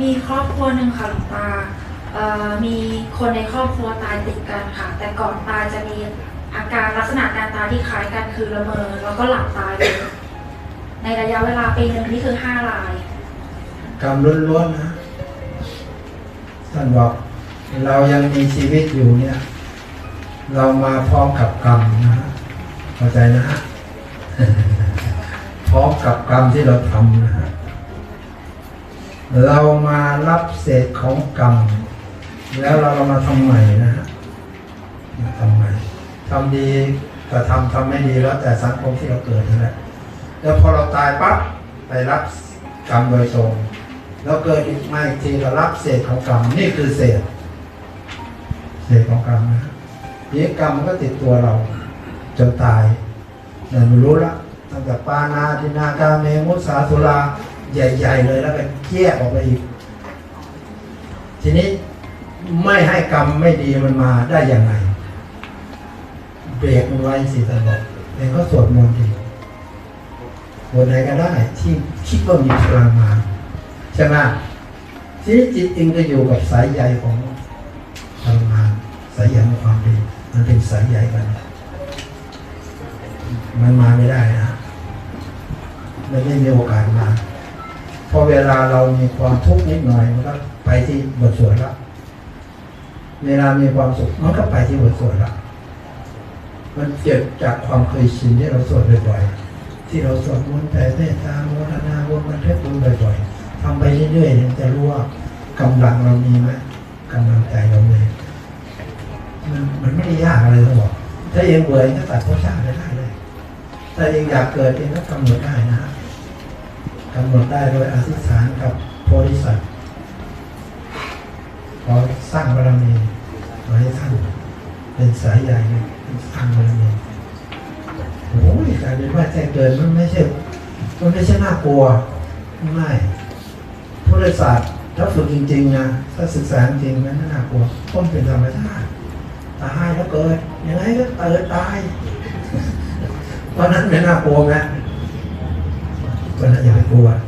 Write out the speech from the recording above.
มีครอบครัวหนึ่งค่ะหลวงตาเอ่อมีคนในครอบครัวตายติดกันค่ะ แต่ก่อนตายจะมีอาการลักษณะการตายที่คล้ายกันคือละเมอแล้วก็หลับตายเลยในระยะเวลาปีหนึ่งนี่คือห้ารายกรรมล้วนๆนะท่านบอกเรายังมีชีวิตอยู่เนี่ย เรามาพร้อมกับกรรมนะฮะเข้าใจนะฮะพร้อมกับกรรมที่เราทำนะฮะ เรามารับเศษของกรรม แล้วเราเรามาทำใหม่นะฮะมาทำใหม่ทำดีก็ทำทำไม่ดีแล้วแต่สังคมที่เราเกิดนั่นแหละแล้วพอเราตายปั๊บไปรับกรรมโดยตรงแล้วเกิดอีกไม่อีกทีก็รับเศษของกรรมนี่คือเศษ เศษของกรรมนะฮะทีนี้กรรมมันก็ติดตัวเราจนตายเนี่รู้ละตั้งแต่ปานาทินากาเมมุสาสุรา ใหญ่ๆเลยแล้วก็แยกออกไปอีก ทีนี้ไม่ให้กรรมไม่ดีมันมาได้ยังไงเบรกมันไว้สิท่านบอกเองก็สวดมนต์ดีบทไหนก็ได้ที่คิดว่ามีพลังงานใช่ไหมทีนี้จิตเองก็อยู่กับสายใยของพลังงานสายใยของความดีมันเป็นสายใยกัน มันมาไม่ได้นะมันไม่มีโอกาสมา พราะเวลาเรามีความทุกข์นิดหน่อยมันก็ไปที่บทสวดล้วเวลามีความสุขมันก็ไปที่บทสวดล้วมันเกิดจากความเคยชินที่เราสวดบ่อยๆ ที่เราสวดมนต์แผ่เมตตาโมทนาวนมันเทศบุญบ่อยๆทำไปเรื่อยๆเนี่ยจะรู้ว่ากำลังเรามีไหมกำลังใจเรามีมันมันไม่ได้ยากอะไรหรอกถ้าเองเบื่อเองก็ตัดภาษาไปได้เลย ถ้าเองอยากเกิดเองก็กำหนดได้นะ กำหนดได้โดยอธิษฐานกับโพธิสัตว์ขอสร้างบารมีขอให้ท่านเป็นสายใหญ่เลยสร้างบารมีโอ้ยการเป็นว่าแจ้งเกิดมันไม่ใช่ มันไม่ใช่น่ากลัวไม่พุทธศาสตร์ถ้าฝึกจริงๆนะถ้าศึกษาจริงมันน่ากลัวต้นเป็นธรรมชาติตายแล้วเกิดยังไงก็เกิดตายเพราะนั้นไม่น่ากลัวนะเพราะนั้อยาไปกบวช